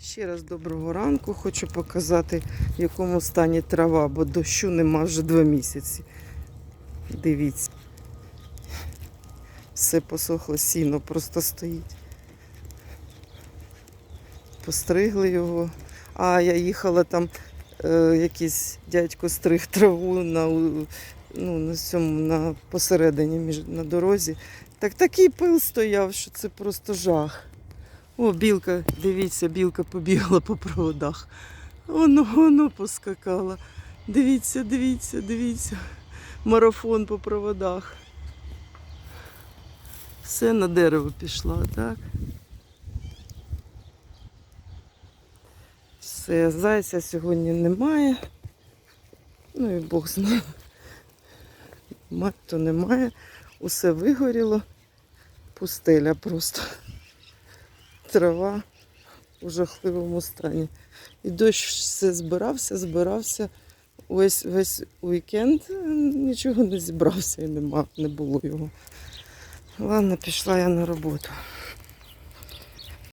Ще раз доброго ранку. Хочу показати, в якому стані трава, бо дощу нема вже два місяці. Дивіться. Все посохло, сіно просто стоїть. Постригли його. А я їхала там, е, якийсь дядько стриг траву на, ну, на цьому, на посередині між, на дорозі. Так такий пил стояв, що це просто жах. О, білка, дивіться, білка побігла по проводах. Воно, воно поскакала. Дивіться, дивіться, дивіться. Марафон по проводах. Все на дерево пішла, так? Все, зайця сьогодні немає. Ну і Бог знає. Мать то немає. Усе вигоріло. Пустеля просто. Трава у жахливому стані. І дощ все збирався, збирався. Весь весь уікенд нічого не зібрався і нема, не було його. Ладно, пішла я на роботу.